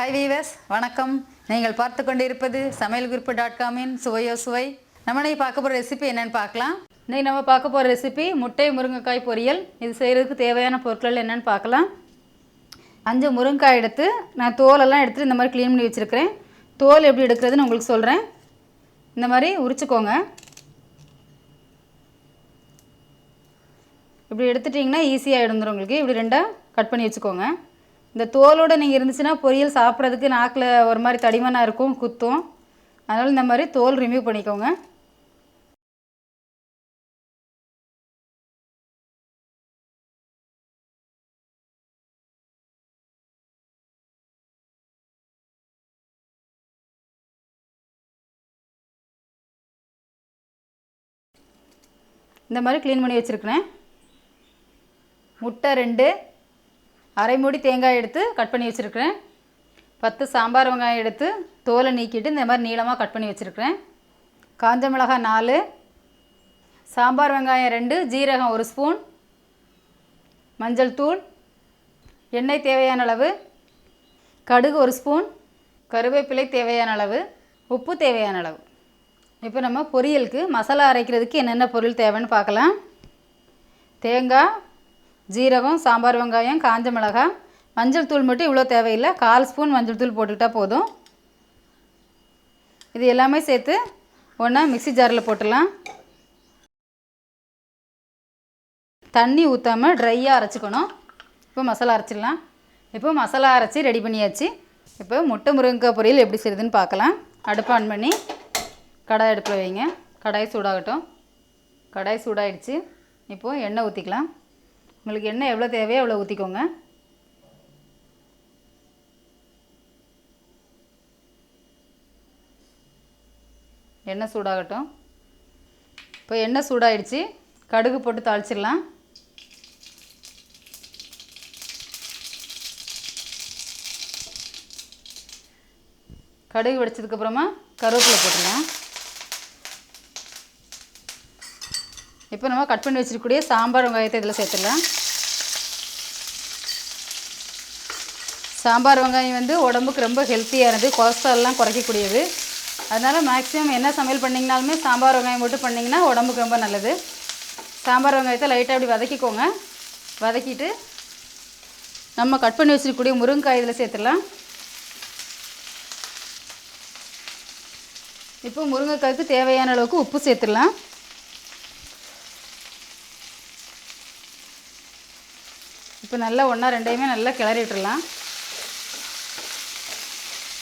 Hi viewers வணக்கம். நீங்கள் பார்த்து கொண்டிருப்பது சமையல் குறிப்பு டாட் காமின் சுவையோ சுவை. நம்ம இன்னைக்கு பார்க்க போகிற ரெசிபி என்னென்னு பார்க்கலாம். இன்றைக்கி நம்ம பார்க்க போகிற ரெசிபி முட்டை முருங்கைக்காய் பொரியல். இது செய்கிறதுக்கு தேவையான பொருட்கள் என்னென்னு பார்க்கலாம். அஞ்சு முருங்கைக்காய் எடுத்து நான் தோலெல்லாம் எடுத்துகிட்டு இந்த மாதிரி க்ளீன் பண்ணி வச்சுருக்கிறேன். தோல் எப்படி எடுக்கிறதுன்னு உங்களுக்கு சொல்கிறேன் இந்த மாதிரி உரிச்சுக்கோங்க. இப்படி எடுத்துட்டிங்கன்னா ஈஸியாக எடுந்துடும் உங்களுக்கு. இப்படி ரெண்டாக கட் பண்ணி வச்சுக்கோங்க. இந்த தோலோடு நீங்கள் இருந்துச்சுன்னா பொரியல் சாப்பிட்றதுக்கு நாக்கில் ஒரு மாதிரி தடிமனாக இருக்கும் குத்தும். அதனால் இந்த மாதிரி தோல் ரிமூவ் பண்ணிக்கோங்க. இந்த மாதிரி க்ளீன் பண்ணி வச்சுருக்கிறேன். முட்டை ரெண்டு அரை மூடி தேங்காய் எடுத்து கட் பண்ணி வச்சுருக்கிறேன். பத்து சாம்பார் வெங்காயம் எடுத்து தோலை நீக்கிட்டு இந்த மாதிரி நீளமாக கட் பண்ணி வச்சுருக்கிறேன். காஞ்ச மிளகாய் நாலு சாம்பார் வெங்காயம் ரெண்டு ஜீரகம் ஒரு ஸ்பூன் மஞ்சள் தூள் எண்ணெய் தேவையான அளவு கடுகு ஒரு ஸ்பூன் கருவேப்பிலை தேவையான அளவு உப்பு தேவையான அளவு. இப்போ நம்ம பொரியலுக்கு மசாலா அரைக்கிறதுக்கு என்னென்ன பொருள் தேவைன்னு பார்க்கலாம். தேங்காய் ஜீரகம் சாம்பார் வெங்காயம் காஞ்ச மிளகாய் மஞ்சள் தூள் மட்டும் இவ்வளோ தேவையில்லை. கால் ஸ்பூன் மஞ்சள் தூள் போட்டுக்கிட்டால் போதும். இது எல்லாமே சேர்த்து ஒன்றா மிக்ஸி ஜாரில் போட்டுடலாம். தண்ணி ஊற்றாமல் ட்ரையாக அரைச்சிக்கணும். இப்போ மசாலா அரைச்சிடலாம். இப்போ மசாலா அரைச்சி ரெடி பண்ணியாச்சு. இப்போ முட்டை முருங்கைக்காய் பொரியல் எப்படி செய்யுதுன்னு பார்க்கலாம். அடுப்பு ஆன் பண்ணி கடாய் அடுப்பில் வைங்க. கடாய் சூடாகட்டும். கடாய் சூடாகிடுச்சு இப்போது எண்ணெய் ஊற்றிக்கலாம் உங்களுக்கு எண்ணெய் எவ்வளோ தேவையோ அவ்வளோ ஊற்றிக்கோங்க. எண்ணெய் சூடாகட்டும். இப்போ எண்ணெய் சூடாயிடுச்சு. கடுகு போட்டு தாளிச்சிடலாம். கடுகு வெடிச்சதுக்கப்புறமா கருவேப்பிலை போட்டுடலாம். இப்போ நம்ம கட் பண்ணி வச்சிருக்கக்கூடிய சாம்பார் வெங்காயத்தை இதில் சேர்த்துடலாம். சாம்பார் வெங்காயம் வந்து உடம்புக்கு ரொம்ப ஹெல்த்தியானது கொலஸ்ட்ரால்லாம் குறைக்கக்கூடியது. அதனால் மேக்ஸிமம் என்ன சமையல் பண்ணிங்கனாலுமே சாம்பார் வெங்காயம் போட்டு பண்ணிங்கன்னா உடம்புக்கு ரொம்ப நல்லது. சாம்பார் வெங்காயத்தை லைட்டாக அப்படி வதக்கிக்கோங்க. வதக்கிட்டு நம்ம கட் பண்ணி வச்சுருக்கக்கூடிய முருங்கைக்காய் இதில் சேர்த்துடலாம். இப்போ முருங்கைக்காய்க்கு தேவையான அளவுக்கு உப்பு சேர்த்துடலாம். இப்போ நல்லா ஒன்றா ரெண்டையுமே நல்லா கிளறிட்டுலாம்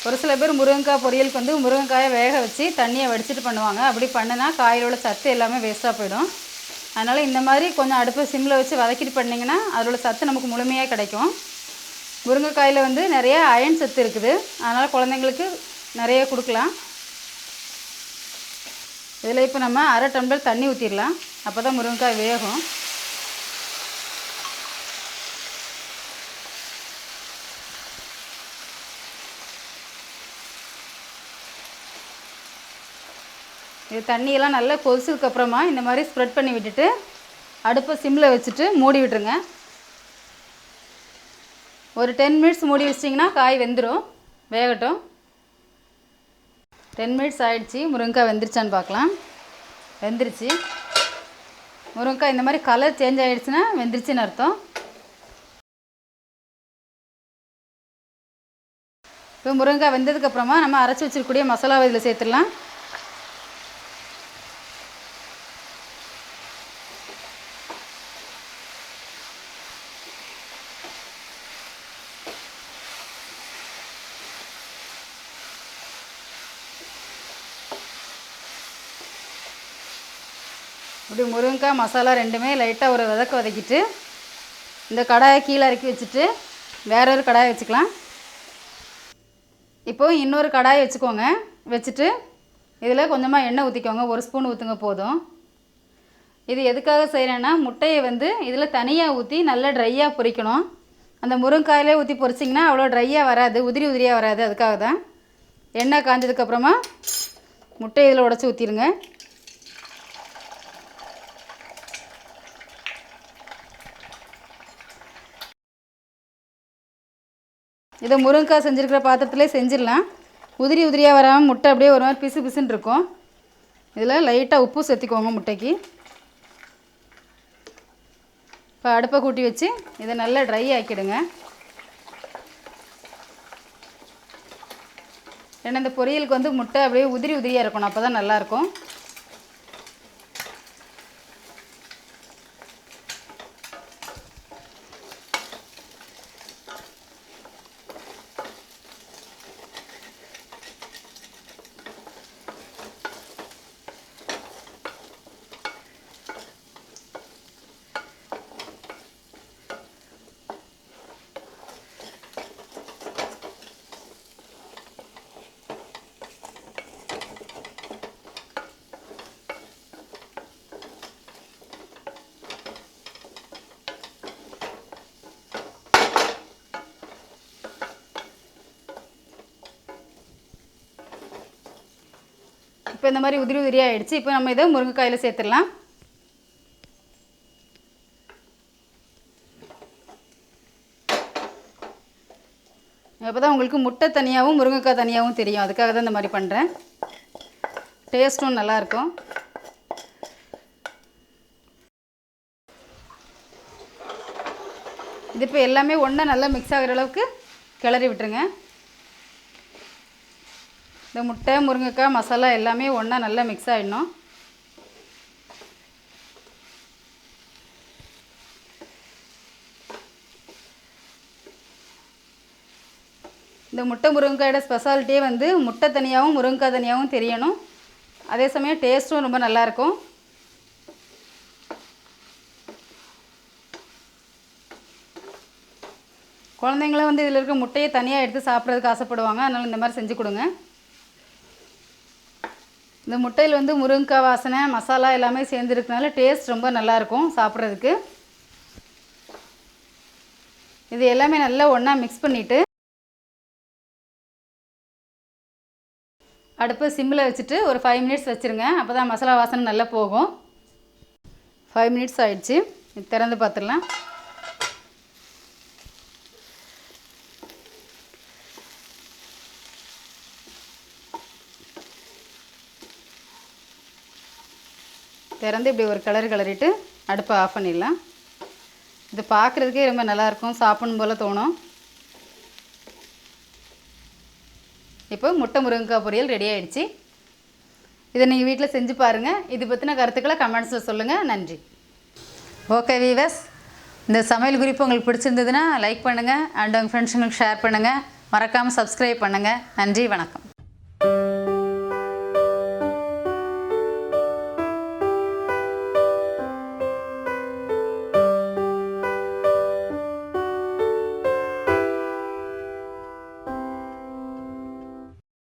ஒரு சில பேர் முருங்கைக்காய் பொரியலுக்கு வந்து முருங்கைக்காயை வேக வச்சு தண்ணியை வடிச்சிட்டு பண்ணுவாங்க. அப்படி பண்ணுனா காயில் உள்ள சத்து எல்லாமே வேஸ்ட்டாக போயிடும். அதனால் இந்த மாதிரி கொஞ்சம் அடுப்பை சிம்மில் வச்சு வதக்கிட்டு பண்ணிங்கன்னா உள்ள சத்து நமக்கு முழுமையாக கிடைக்கும். முருங்கைக்காயில் வந்து நிறைய அயன் சத்து இருக்குது. அதனால் குழந்தைங்களுக்கு நிறைய கொடுக்கலாம். இதில் இப்போ நம்ம அரை டம்ளர் தண்ணி ஊற்றிடலாம் அப்போ தான் முருங்கைக்காய் வேகும். இது தண்ணியெல்லாம் நல்லா கொதிச்சதுக்கப்புறமா இந்த மாதிரி ஸ்ப்ரெட் பண்ணி விட்டுட்டு அடுப்பை சிம்மில் வச்சுட்டு மூடி விட்டுருங்க. ஒரு டென் மினிட்ஸ் மூடி வச்சிட்டிங்கன்னா காய் வெந்துடும் வேகட்டும். டென் மினிட்ஸ் ஆகிடுச்சி முருங்கைக்காய் வெந்துருச்சான்னு பார்க்கலாம். வெந்துருச்சு. முருங்கைக்காய் இந்த மாதிரி கலர் சேஞ்ச் ஆகிடுச்சுன்னா வெந்துருச்சுன்னு அர்த்தம். இப்போ முருங்கைக்காய் வெந்ததுக்கப்புறமா நம்ம அரைச்சி வச்சிருக்கக்கூடிய மசாலாவை இதில் சேர்த்துடலாம். இப்படி முருங்கைக்காய் மசாலா ரெண்டுமே லைட்டாக ஒரு வதக்க வதக்கிட்டு இந்த கடாயை கீழே இறக்கி வச்சுட்டு வேற ஒரு கடாயை வச்சுக்கலாம். இப்போ இன்னொரு கடாயை வச்சுக்கோங்க. வச்சுட்டு இதில் கொஞ்சமாக எண்ணெய் ஊற்றிக்கோங்க ஒரு ஸ்பூன் ஊற்றுங்க போதும். இது எதுக்காக செய்கிறேன்னா முட்டையை வந்து இதில் தனியாக ஊற்றி நல்லா ட்ரையாக பொரிக்கணும் அந்த முருங்காயிலே ஊற்றி பொரிச்சிங்கன்னா அவ்வளோ ட்ரையாக வராது. உதிரி உதிரியாக வராது. அதுக்காக தான் எண்ணெய் காஞ்சதுக்கப்புறமா முட்டை இதில் உடச்சி ஊற்றிடுங்க இதை முருங்கைக்காய் செஞ்சுருக்கிற பாத்திரத்துலேயே செஞ்சிடலாம். உதிரி உதிரியாக வராமல் முட்டை அப்படியே ஒரு மாதிரி பிசு பிசுன்னு இருக்கும். இதில் லைட்டாக உப்பு சேர்த்திக்கோங்க முட்டைக்கு. இப்போ அடுப்பை கூட்டி வச்சு இதை நல்லா ட்ரை ஆக்கிடுங்க. ஏன்னா இந்த பொரியலுக்கு வந்து முட்டை அப்படியே உதிரி உதிரியாக இருக்கணும் அப்போ தான் நல்லாயிருக்கும் இப்போ இந்த மாதிரி உதிரி உதிரியாக ஆயிடுச்சு. இப்போ நம்ம இதை முருங்கைக்காயில் சேர்த்துடலாம். அப்போ தான் உங்களுக்கு முட்டை தனியாகவும் முருங்கைக்காய் தனியாகவும் தெரியும். அதுக்காக தான் இந்த மாதிரி பண்ணுறேன் டேஸ்ட்டும் நல்லாயிருக்கும் இது இப்போ எல்லாமே ஒன்றா நல்லா மிக்ஸ் ஆகிற அளவுக்கு கிளறி விட்டுருங்க. இந்த முட்டை முருங்கைக்காய் மசாலா எல்லாமே ஒன்றா நல்லா மிக்ஸ் ஆகிடணும் இந்த முட்டை முருங்கைக்காயோட ஸ்பெஷாலிட்டியே வந்து முட்டை தனியாகவும் முருங்கைக்காய் தனியாகவும் தெரியணும். அதே சமயம் டேஸ்ட்டும் ரொம்ப நல்லாயிருக்கும் குழந்தைங்களாம் வந்து இதில் இருக்க முட்டையை தனியாக எடுத்து சாப்பிட்றதுக்கு ஆசைப்படுவாங்க. அதனால் இந்த மாதிரி செஞ்சு கொடுங்க. இந்த முட்டையில் வந்து முருங்கைக்காய் வாசனை மசாலா எல்லாமே சேர்ந்துருக்கனால டேஸ்ட் ரொம்ப நல்லாயிருக்கும் சாப்பிட்றதுக்கு. இது எல்லாமே நல்லா ஒன்றா மிக்ஸ் பண்ணிவிட்டு அடுப்பு சிம்மில் வச்சுட்டு ஒரு ஃபைவ் மினிட்ஸ் வச்சுருங்க. அப்போ தான் மசாலா வாசனை நல்லா போகும். ஃபைவ் மினிட்ஸ் ஆயிடுச்சு. திறந்து பார்த்துடலாம். திறந்து இப்படி ஒரு கலர் கிளறிட்டு அடுப்பை ஆஃப் பண்ணிடலாம். இது பார்க்குறதுக்கே ரொம்ப நல்லாயிருக்கும். சாப்பிடணும் போல் தோணும். இப்போ முட்டை முருங்கைக்காய் பொரியல் ரெடி ஆகிடுச்சு இதை நீங்கள் வீட்டில் செஞ்சு பாருங்கள் இது பற்றின கருத்துக்களை கமெண்ட்ஸில் சொல்லுங்கள் நன்றி. ஓகே வீவர்ஸ் இந்த சமையல் குறிப்பு உங்களுக்கு பிடிச்சிருந்ததுன்னா லைக் பண்ணுங்கள் அண்ட் உங்கள் ஃப்ரெண்ட்ஸுங்களுக்கு ஷேர் பண்ணுங்கள் மறக்காமல் சப்ஸ்கிரைப் பண்ணுங்கள் நன்றி வணக்கம்.